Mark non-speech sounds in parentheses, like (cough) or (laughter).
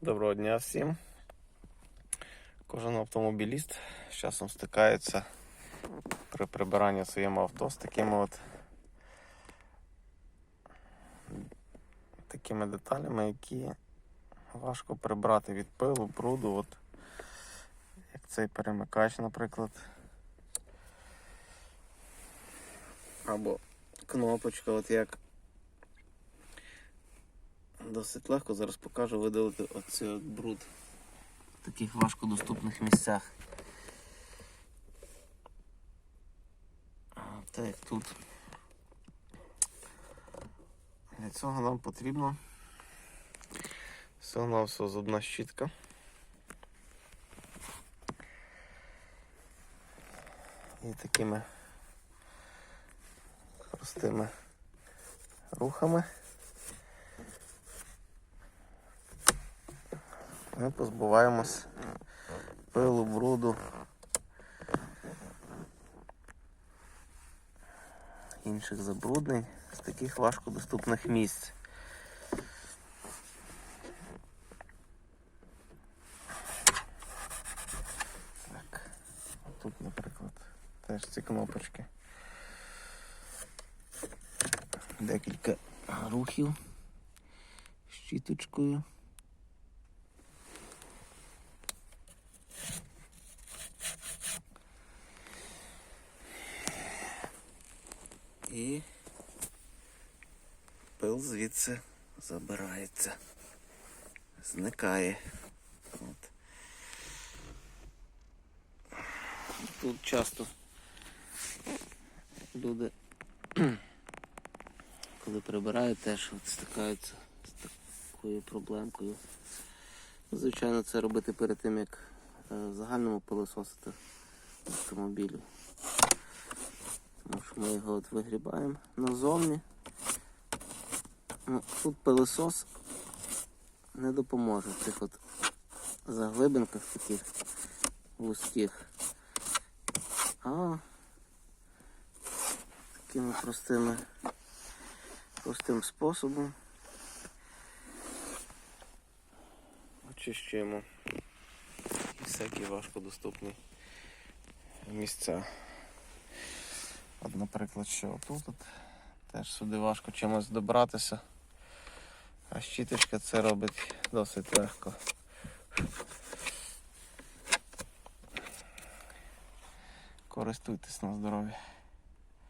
Доброго дня всім. Кожен автомобіліст з часом стикається при прибиранні своєму авто з такими от такими деталями, які важко прибрати від пилу, бруду, от як цей перемикач, наприклад. Або кнопочка, от як Досить легко зараз покажу видалити оцей бруд в таких важкодоступних місцях. Так, як тут. Для цього нам потрібно всього на все зубна щітка. І такими простими рухами. Ми позбуваємось пилу, бруду, інших забруднень з таких важкодоступних місць. Так, тут, наприклад, теж ці кнопочки. Декілька рухів щіточкою. І пил звідси забирається, зникає. От. Тут часто люди, (clears throat) коли прибирають, теж стикаються з такою проблемкою. Звичайно, це робити перед тим, як е, в загальному пилососити автомобілі. Ми його от вигрібаємо назовні. Ну, тут пилосос не допоможе в цих от заглибинках таких вузьких. А такими простими простим способом очищуємо всякі важкодоступні місця. От, наприклад, що тут теж сюди важко чимось добратися. А щіточка це робить досить легко. Користуйтесь на здоров'я.